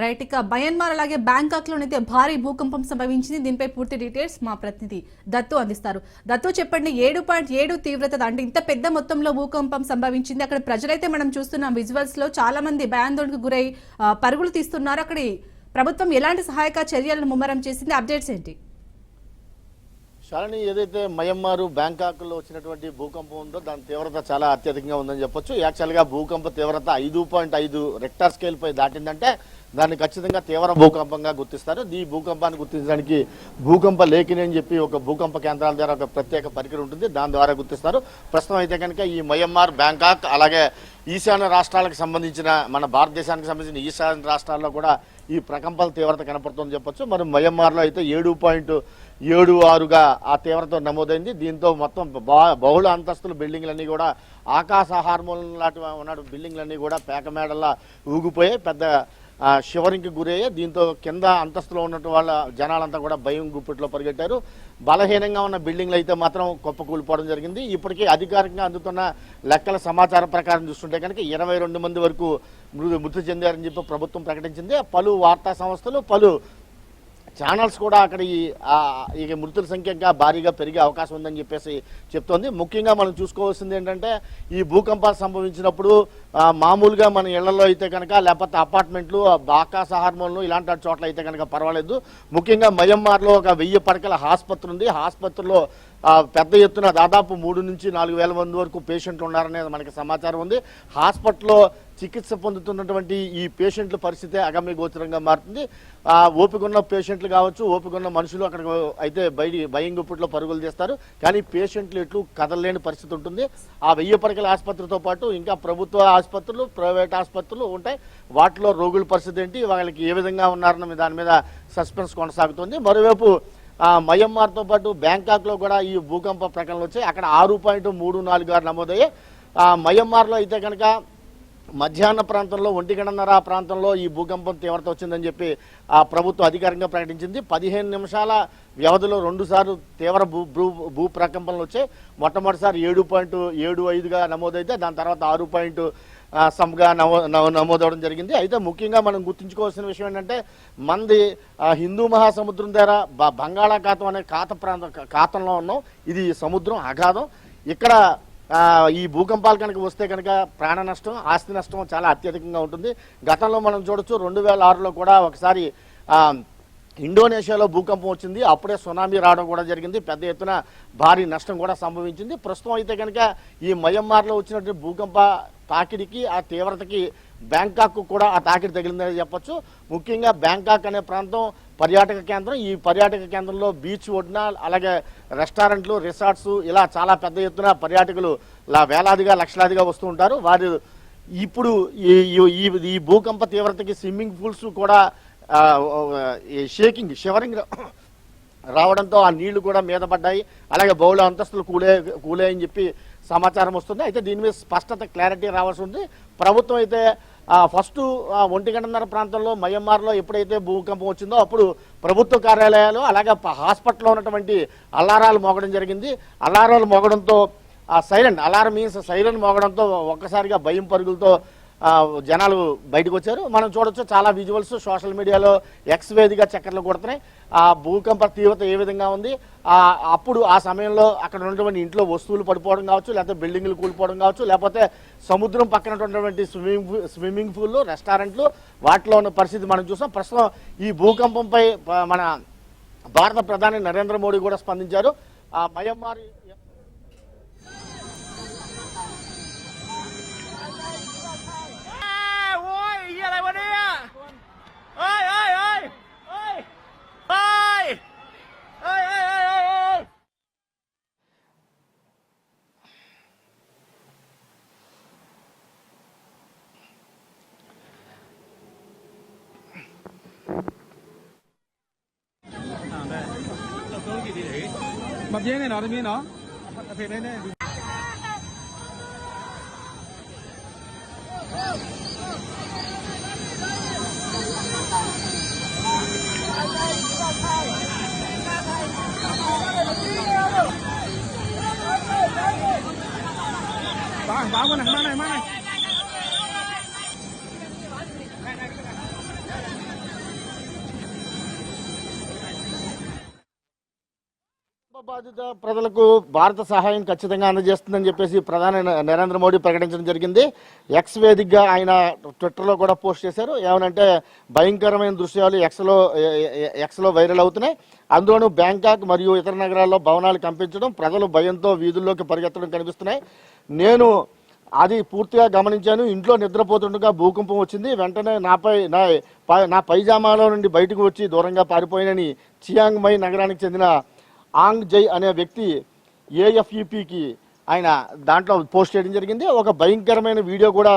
Right ఇక Myanmar అలాగే Bangkok లోనైతే భారీ భూకంపం సంభవించింది. దీనిపై పూర్తి డీటెయిల్స్ మా ప్రతినిధి దత్తు అందిస్తారు. దత్తు చెప్పండి ఏడు పాయింట్ ఏడు తీవ్రత అంటే ఇంత పెద్ద మొత్తంలో భూకంపం సంభవించింది. అక్కడ ప్రజలైతే మనం చూస్తున్నాం విజువల్స్లో చాలా మంది భయాందోళనకు గురై పరుగులు తీస్తున్నారు. అక్కడ ప్రభుత్వం ఎలాంటి సహాయక చర్యలను ముమ్మరం చేసింది? అప్డేట్స్ ఏంటి? శాలిని ఏదైతే మయమ్మారు బ్యాంకాక్లో వచ్చినటువంటి భూకంపం ఉందో దాని తీవ్రత చాలా అత్యధికంగా ఉందని చెప్పొచ్చు. యాక్చువల్గా భూకంప తీవ్రత ఐదు పాయింట్ ఐదు రెక్టార్ స్కేల్ పై దాటిందంటే దాన్ని ఖచ్చితంగా తీవ్ర భూకంపంగా గుర్తిస్తారు. ఈ భూకంపాన్ని గుర్తించడానికి భూకంప లేఖిని అని చెప్పి ఒక భూకంప కేంద్రాల ద్వారా ఒక ప్రత్యేక పరికరం ఉంటుంది. దాని ద్వారా గుర్తిస్తారు. ప్రస్తుతం అయితే కనుక ఈ మయమ్మార్ బ్యాంకాక్ అలాగే ఈశాన్య రాష్ట్రాలకు సంబంధించిన మన భారతదేశానికి సంబంధించిన ఈశాన్య రాష్ట్రాల్లో కూడా ఈ ప్రకంపల తీవ్రత కనపడుతుందని చెప్పొచ్చు. మరి మయన్మార్లో అయితే ఏడు పాయింట్ ఏడు ఆరుగా ఆ తీవ్రత నమోదైంది. దీంతో మొత్తం బా- బహుళ అంతస్తుల బిల్డింగ్లన్నీ కూడా ఆకాశ హార్మోన్ లాంటి ఉన్న బిల్డింగ్లన్నీ కూడా పేకమేడల్లా ఊగిపోయాయి. పెద్ద షివరింగ్కి గురయ్యే. దీంతో కింద అంతస్తులో ఉన్నట్టు వాళ్ళ జనాలంతా కూడా భయం గుప్పిట్లో పరిగెట్టారు. బలహీనంగా ఉన్న బిల్డింగ్లు అయితే మాత్రం కుప్పకూలిపోవడం జరిగింది. ఇప్పటికీ అధికారికంగా అందుతున్న లెక్కల సమాచారం ప్రకారం చూస్తుంటే కనుక ఇరవై రెండు మంది వరకు మృతి చెందారని చెప్పి ప్రభుత్వం ప్రకటించింది. పలు వార్తా సంస్థలు పలు ఛానల్స్ కూడా అక్కడ ఈ ఇక మృతుల సంఖ్య ఇంకా భారీగా పెరిగే అవకాశం ఉందని చెప్పేసి చెప్తోంది. ముఖ్యంగా మనం చూసుకోవాల్సింది ఏంటంటే ఈ భూకంపాలు సంభవించినప్పుడు మామూలుగా మన ఇళ్ళలో అయితే కనుక లేకపోతే అపార్ట్మెంట్లు బాకా సహార్మోన్లు ఇలాంటి చోట్ల అయితే కనుక పర్వాలేదు. ముఖ్యంగా మయన్మార్లో ఒక వెయ్యి పడకల ఆసుపత్రి ఉంది. ఆసుపత్రిలో పెద్ద ఎత్తున దాదాపు మూడు నుంచి నాలుగు వేల మంది వరకు పేషెంట్లు ఉన్నారనేది మనకి సమాచారం ఉంది. హాస్పిటల్లో చికిత్స పొందుతున్నటువంటి ఈ పేషెంట్ల పరిస్థితి అగమ్య గోచరంగా మారుతుంది. ఓపికన్న పేషెంట్లు కావచ్చు ఓపికన్న మనుషులు అక్కడ అయితే బయట భయం గుప్పట్లో పరుగులు తీస్తారు. కానీ పేషెంట్లు ఎట్లు కదలలేని పరిస్థితి ఉంటుంది. ఆ వెయ్యి పడకల ఆసుపత్రితో పాటు ఇంకా ప్రభుత్వ ఆసుపత్రులు ప్రైవేట్ ఆసుపత్రులు ఉంటాయి. వాటిలో రోగుల పరిస్థితి ఏంటి? వాళ్ళకి ఏ విధంగా ఉన్నారన్న దాని మీద సస్పెన్స్ కొనసాగుతుంది. మరోవైపు మయమ్మార్తో పాటు బ్యాంకాక్లో కూడా ఈ భూకంప ప్రకటనలు వచ్చాయి. అక్కడ ఆరు పాయింట్ మూడు నాలుగు ఆరు నమోదయ్యాయి. మయమ్మార్లో అయితే కనుక మధ్యాహ్న ప్రాంతంలో ఒంటిగంటన్నర ప్రాంతంలో ఈ భూకంపం తీవ్రత వచ్చిందని చెప్పి ఆ ప్రభుత్వం అధికారికంగా ప్రకటించింది. పదిహేను నిమిషాల వ్యవధిలో రెండుసార్లు తీవ్ర భూ భూ భూ ప్రకంపనలు వచ్చాయి. మొట్టమొదటిసారి ఏడు పాయింట్ ఏడు ఐదుగా నమోదైతే దాని తర్వాత ఆరు పాయింట్ సమ్గా నమో నమోదవడం జరిగింది. అయితే ముఖ్యంగా మనం గుర్తుంచుకోవాల్సిన విషయం ఏంటంటే మంది హిందూ మహాసముద్రం ద్వారా బ- బంగాళాఖాతం అనే ఖాత ప్రాంతం ఖాతంలో ఉన్నాం. ఇది సముద్రం అగాధం. ఇక్కడ ఈ భూకంపాలు కనుక వస్తే కనుక ప్రాణ నష్టం ఆస్తి నష్టం చాలా అత్యధికంగా ఉంటుంది. గతంలో మనం చూడొచ్చు రెండు వేల ఆరులో కూడా ఒకసారి ఇండోనేషియాలో భూకంపం వచ్చింది. అప్పుడే సునామీ రావడం కూడా జరిగింది. పెద్ద ఎత్తున భారీ నష్టం కూడా సంభవించింది. ప్రస్తుతం అయితే కనుక ఈ మయన్మార్లో వచ్చినటువంటి భూకంప తాకిడికి ఆ తీవ్రతకి బ్యాంకాక్ కూడా ఆ తాకిడి తగిలిందని చెప్పొచ్చు. ముఖ్యంగా బ్యాంకాక్ అనే ప్రాంతం పర్యాటక కేంద్రం. ఈ పర్యాటక కేంద్రంలో బీచ్ ఒడ్డున అలాగే రెస్టారెంట్లు రిసార్ట్స్ ఇలా చాలా పెద్ద ఎత్తున పర్యాటకులు వేలాదిగా లక్షలాదిగా వస్తూ ఉంటారు. వారు ఇప్పుడు ఈ ఈ- భూకంప తీవ్రతకి స్విమ్మింగ్ పూల్స్ కూడా షేకింగ్ షివరింగ్ రావడంతో ఆ నీళ్ళు కూడా మీద పడ్డాయి. అలాగే బౌల అంతస్తులు కూలే కూలే అని చెప్పి సమాచారం వస్తుంది. అయితే దీని మీద స్పష్టత క్లారిటీ రావాల్సి ఉంది. ప్రభుత్వం అయితే ఫస్ట్ ఒంటి గంటన్నర ప్రాంతంలో మయన్మార్లో ఎప్పుడైతే భూకంపం వచ్చిందో అప్పుడు ప్రభుత్వ కార్యాలయాలు అలాగే హాస్పిటల్లో ఉన్నటువంటి అలారాలు మోగడం జరిగింది. అలారాలు మోగడంతో ఆ సైరన్ అలారం మీన్స్ సైరన్ మోగడంతో ఒక్కసారిగా భయం పరుగులతో జనాలు బయటకు వచ్చారు. మనం చూడొచ్చు చాలా విజువల్స్ సోషల్ మీడియాలో ఎక్స్ వేదిగా చక్కర్లు కొడుతున్నాయి. ఆ భూకంప తీవ్రత ఏ విధంగా ఉంది? అప్పుడు ఆ సమయంలో అక్కడ ఉన్నటువంటి ఇంట్లో వస్తువులు పడిపోవడం కావచ్చు లేకపోతే బిల్డింగ్లు కూలిపోవడం కావచ్చు లేకపోతే సముద్రం పక్కన ఉన్నటువంటి స్విమ్మింగ్ పూల్ స్విమ్మింగ్ పూల్లు రెస్టారెంట్లు వాటిలో ఉన్న పరిస్థితి మనం చూసాం. ప్రస్తుతం ఈ భూకంపంపై మన భారత ప్రధాని నరేంద్ర మోడీ కూడా స్పందించారు. ఆ မပြင်းနဲ့တော့တပြင်းနော်အဖေလေးနဲ့ బాధిత ప్రజలకు భారత సహాయం ఖచ్చితంగా అందజేస్తుందని చెప్పేసి ప్రధాని నరేంద్ర మోడీ ప్రకటించడం జరిగింది. ఎక్స్ వేదికగా ఆయన ట్విట్టర్లో కూడా పోస్ట్ చేశారు. ఏమనంటే భయంకరమైన దృశ్యాలు ఎక్స్లో ఎక్స్లో వైరల్ అవుతున్నాయి. అందులోనూ బ్యాంకాక్ మరియు ఇతర నగరాల్లో భవనాలు కంపించడం ప్రజలు భయంతో వీధుల్లోకి పరిగెత్తడం కనిపిస్తున్నాయి. నేను అది పూర్తిగా గమనించాను. ఇంట్లో నిద్రపోతుండగా భూకంపం వచ్చింది. వెంటనే నాపై నా పై- నా పైజామాలో నుండి బయటకు వచ్చి దూరంగా పారిపోయినని చియాంగ్ మై నగరానికి చెందిన ఆంగ్ జై అనే వ్యక్తి ఏఎఫ్ఈపికి ఆయన దాంట్లో పోస్ట్ చేయడం జరిగింది. ఒక భయంకరమైన వీడియో కూడా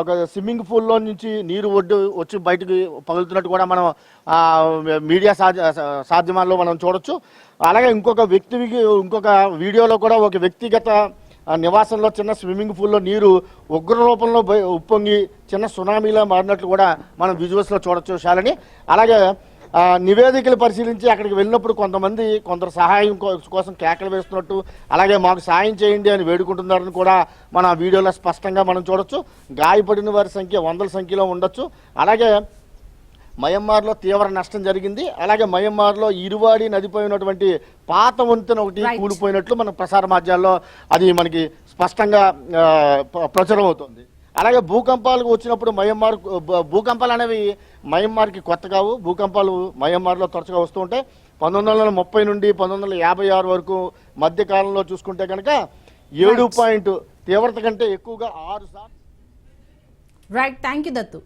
ఒక స్విమ్మింగ్ పూల్లో నుంచి నీరు ఒడ్డు వచ్చి బయటకు పగులుతున్నట్టు కూడా మనం మీడియా సాధ్య సాధ్యమాల్లో మనం చూడొచ్చు. అలాగే ఇంకొక వ్యక్తికి ఇంకొక వీడియోలో కూడా ఒక వ్యక్తిగత నివాసంలో చిన్న స్విమ్మింగ్ పూల్లో నీరు ఉగ్ర రూపంలో ఉప్పొంగి చిన్న సునామీలా మారినట్లు కూడా మనం విజువల్స్లో చూడొచ్చు శాలని. అలాగే నివేదికలు పరిశీలించి అక్కడికి వెళ్ళినప్పుడు కొంతమంది కొందరు సహాయం కోసం కేకలు వేస్తున్నట్టు అలాగే మాకు సాయం చేయండి అని వేడుకుంటున్నారని కూడా మన వీడియోలో స్పష్టంగా మనం చూడొచ్చు. గాయపడిన వారి సంఖ్య వందల సంఖ్యలో ఉండొచ్చు. అలాగే మయన్మార్లో తీవ్ర నష్టం జరిగింది. అలాగే మయన్మార్లో ఇరువాడి నదిపై ఉన్నటువంటి పాత వంతెన ఒకటి. కూలిపోయినట్లు మన ప్రసార మాధ్యాల్లో అది మనకి స్పష్టంగా ప్రచురం అవుతుంది అలాగే భూకంపాలకు వచ్చినప్పుడు మయన్మార్ భూ- భూకంపాలు అనేవి మయన్మార్కి కొత్త కావు భూకంపాలు మయన్మార్లో తరచుగా వస్తూ ఉంటాయి. పంతొమ్మిది వందల ముప్పై నుండి పంతొమ్మిది వందల యాభై ఆరు వరకు మధ్య కాలంలో చూసుకుంటే కనుక ఏడు. పాయింట్ తీవ్రత కంటే ఎక్కువగా ఆరు సార్లు రైట్ థ్యాంక్ యూ దత్తు